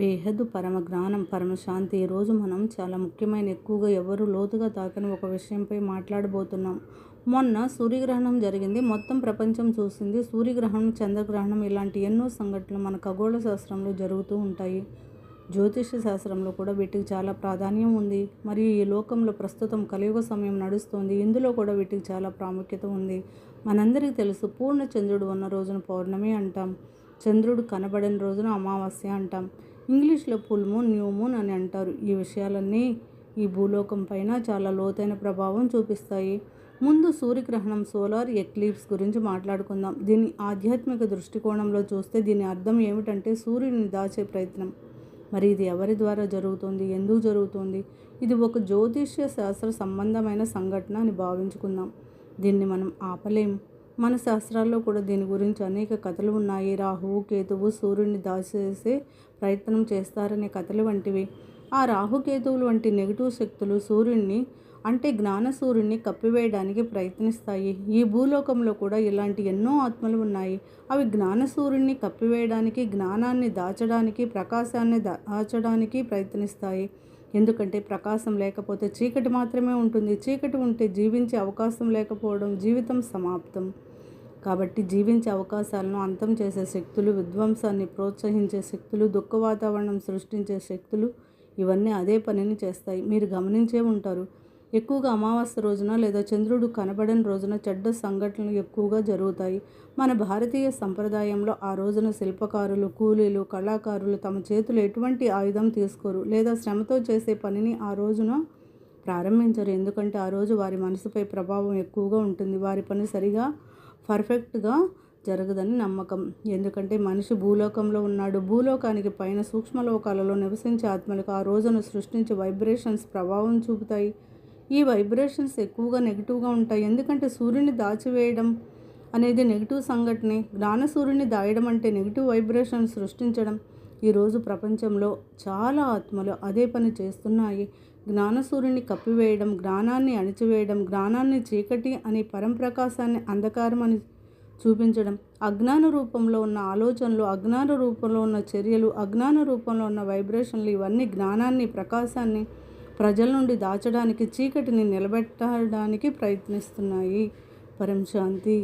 బేహద్దు పరమ జ్ఞానం పరమశాంతి ఈరోజు మనం చాలా ముఖ్యమైన ఎక్కువగా ఎవరు లోతుగా తాకని ఒక విషయంపై మాట్లాడబోతున్నాం. మొన్న సూర్యగ్రహణం జరిగింది. మొత్తం ప్రపంచం చూసింది. సూర్యగ్రహణం చంద్రగ్రహణం ఇలాంటి ఎన్నో సంఘటనలు మన ఖగోళ శాస్త్రంలో జరుగుతూ ఉంటాయి. జ్యోతిష శాస్త్రంలో కూడా వీటికి చాలా ప్రాధాన్యం ఉంది. మరియు ఈ లోకంలో ప్రస్తుతం కలియుగ సమయం నడుస్తోంది. ఇందులో కూడా వీటికి చాలా ప్రాముఖ్యత ఉంది. మనందరికీ తెలుసు పూర్ణ చంద్రుడు ఉన్న రోజున పౌర్ణమి అంటాం. చంద్రుడు కనబడని రోజున అమావాస్య అంటాం. ఇంగ్లీష్లో ఫుల్ మూన్ న్యూ మూన్ అని అంటారు. ఈ విషయాలన్నీ ఈ భూలోకం పైన చాలా లోతైన ప్రభావం చూపిస్తాయి. ముందు సూర్యగ్రహణం సోలార్ ఎక్లిప్స్ గురించి మాట్లాడుకుందాం. దీని ఆధ్యాత్మిక దృష్టికోణంలో చూస్తే దీని అర్థం ఏమిటంటే సూర్యుని దాచే ప్రయత్నం. మరి ఇది ఎవరి ద్వారా జరుగుతుంది? ఎందుకు జరుగుతుంది? ఇది ఒక జ్యోతిష్య శాస్త్ర సంబంధమైన సంఘటన అని భావించుకుందాం. దీన్ని మనం ఆపలేం? మన శాస్త్రాల్లో కూడా దీని గురించి అనేక కథలు ఉన్నాయి. రాహువు కేతువు సూర్యుడిని దాచేసే ప్రయత్నం చేస్తారనే కథలు వంటివి. ఆ రాహుకేతువులు వంటి నెగిటివ్ శక్తులు సూర్యుడిని అంటే జ్ఞాన సూర్యుడిని కప్పివేయడానికి ప్రయత్నిస్తాయి. ఈ భూలోకంలో కూడా ఇలాంటి ఎన్నో ఆత్మలు ఉన్నాయి. అవి జ్ఞాన సూర్యుడిని కప్పివేయడానికి జ్ఞానాన్ని దాచడానికి ప్రకాశాన్ని దాచడానికి ప్రయత్నిస్తాయి. ఎందుకంటే ప్రకాశం లేకపోతే చీకటి మాత్రమే ఉంటుంది. చీకటి ఉంటే జీవించే అవకాశం లేకపోవడం జీవితం సమాప్తం. కాబట్టి జీవించే అవకాశాలను అంతం చేసే శక్తులు విధ్వంసాన్ని ప్రోత్సహించే శక్తులు దుఃఖ వాతావరణం సృష్టించే శక్తులు ఇవన్నీ అదే పనిని చేస్తాయి. మీరు గమనించే ఉంటారు. ఎక్కువగా అమావాస్య రోజున లేదా చంద్రుడు కనబడని రోజున చెడ్డ సంఘటనలు ఎక్కువగా జరుగుతాయి. మన భారతీయ సంప్రదాయంలో ఆ రోజున శిల్పకారులు కూలీలు కళాకారులు తమ చేతులు ఎటువంటి ఆయుధం తీసుకోరు లేదా శ్రమతో చేసే పనిని ఆ రోజున ప్రారంభించరు. ఎందుకంటే ఆ రోజు వారి మనసుపై ప్రభావం ఎక్కువగా ఉంటుంది. వారి పని సరిగా పర్ఫెక్ట్గా జరగదని నమ్మకం. ఎందుకంటే మనిషి భూలోకంలో ఉన్నాడు. భూలోకానికి పైన సూక్ష్మలోకాలలో నివసించే ఆత్మలకు ఆ రోజును సృష్టించే వైబ్రేషన్స్ ప్రభావం చూపుతాయి. ఈ వైబ్రేషన్స్ ఎక్కువగా నెగిటివ్గా ఉంటాయి. ఎందుకంటే సూర్యుని దాచివేయడం అనేది నెగిటివ్ సంఘటనే. జ్ఞాన సూర్యుని దాయడం అంటే నెగిటివ్ వైబ్రేషన్ సృష్టించడం. ఈరోజు ప్రపంచంలో చాలా ఆత్మలు అదే పని చేస్తున్నాయి. జ్ఞానసూర్యుని కప్పివేయడం జ్ఞానాన్ని అణిచివేయడం జ్ఞానాన్ని చీకటి అని పరంప్రకాశాన్ని అంధకారం అని చూపించడం. అజ్ఞాన రూపంలో ఉన్న ఆలోచనలు అజ్ఞాన రూపంలో ఉన్న చర్యలు అజ్ఞాన రూపంలో ఉన్న వైబ్రేషన్లు ఇవన్నీ జ్ఞానాన్ని ప్రకాశాన్ని ప్రజల నుండి దాచడానికి చీకటిని నిలబెట్టడానికి ప్రయత్నిస్తున్నాయి. పరం శాంతి